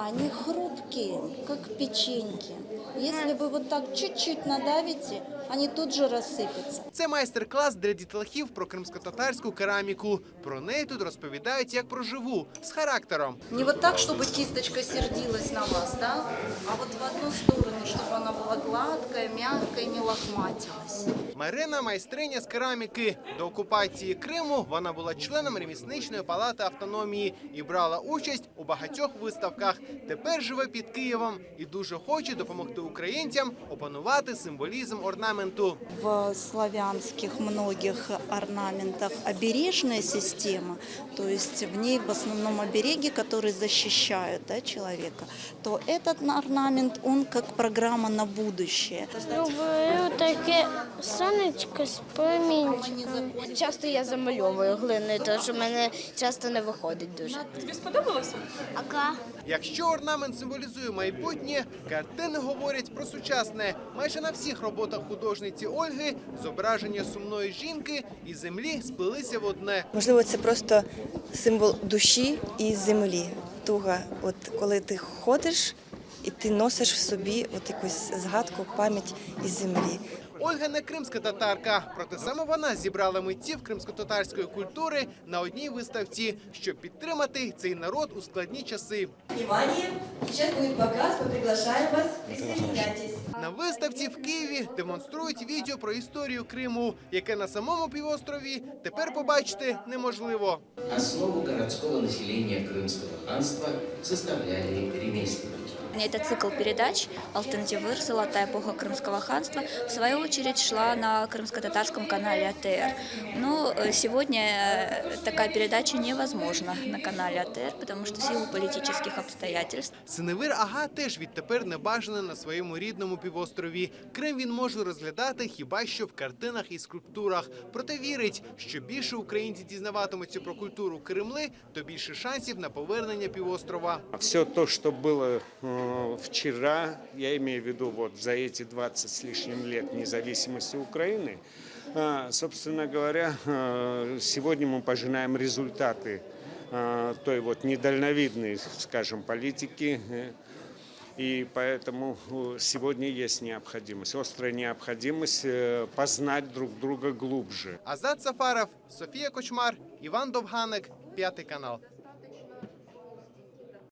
Они хрупкие, как печеньки. Если вы вот так чуть-чуть надавите, они тут же рассыпятся. Це майстер-клас для дітлахів про кримсько-татарську кераміку. Про неї тут розповідають як про живу з характером. Не вот так, чтобы кисточка сердилась на вас, да? А вот в одну сторону, чтобы она была гладкая, мягкая, не лохматилась. Марина майстриня з кераміки. До окупації Криму вона була членом ремісничної палати автономії і брала участь у багатьох виставках. Тепер живе під Києвом і дуже хоче допомогти українцям опанувати символізм орнаменту. В славянских многих орнаментах обережная система, то есть в ней в основном обереги, которые защищают да, человека, то этот орнамент, он как программа на будущее. Люблю таке сонечко з промінчиком. Часто я замальовую глиною, тому що в мене часто не виходить дуже. Тобі сподобалося? Ака. Якщо орнамент символізує майбутнє, картини говорять про сучасне. Майже на всіх роботах художниці Ольги зображення сумної жінки і землі сплелися в одне. Можливо, це просто символ душі і землі. Туга, от коли ти ходиш і ти носиш в собі от якусь згадку, пам'ять із землі. Ольга не кримська татарка, проте саме вона зібрала митців кримсько-татарської культури на одній виставці, щоб підтримати цей народ у складні часи. Внимание! Сейчас будет показ, мы приглашаем вас, присоединяйтесь. На виставці в Києві демонструють відео про історію Криму, яке на самому півострові тепер побачити неможливо. Основу городского населения Крымского ханства составляли ремесленники. Это цикл передач «Алтын-Тивыр. Золотая эпоха Крымского ханства» в свою очередь шла на крымско-татарском канале АТР. Но э, сегодня э, такая передача невозможна на канале АТР, потому что в силу политических обстоятельств Синевир Ага теж відтепер не бажаний на своєму рідному півострові. Крим він може розглядати хіба що в картинах і скульптурах. Проте вірить, що більше українці дізнаватимуться про культуру Кремли, то більше шансів на повернення півострова. Все то, что было э, вчера, я имею в виду вот за эти 20 с лишним лет независимости Украины, э, собственно говоря, э, сегодня мы пожинаем результаты э, той вот недальновидной, скажем, политики. э, И поэтому э, сегодня есть необходимость, острая необходимость э, познать друг друга глубже. Азат Сафаров, Софія Кочмар, Іван Довганик, п'ятий канал.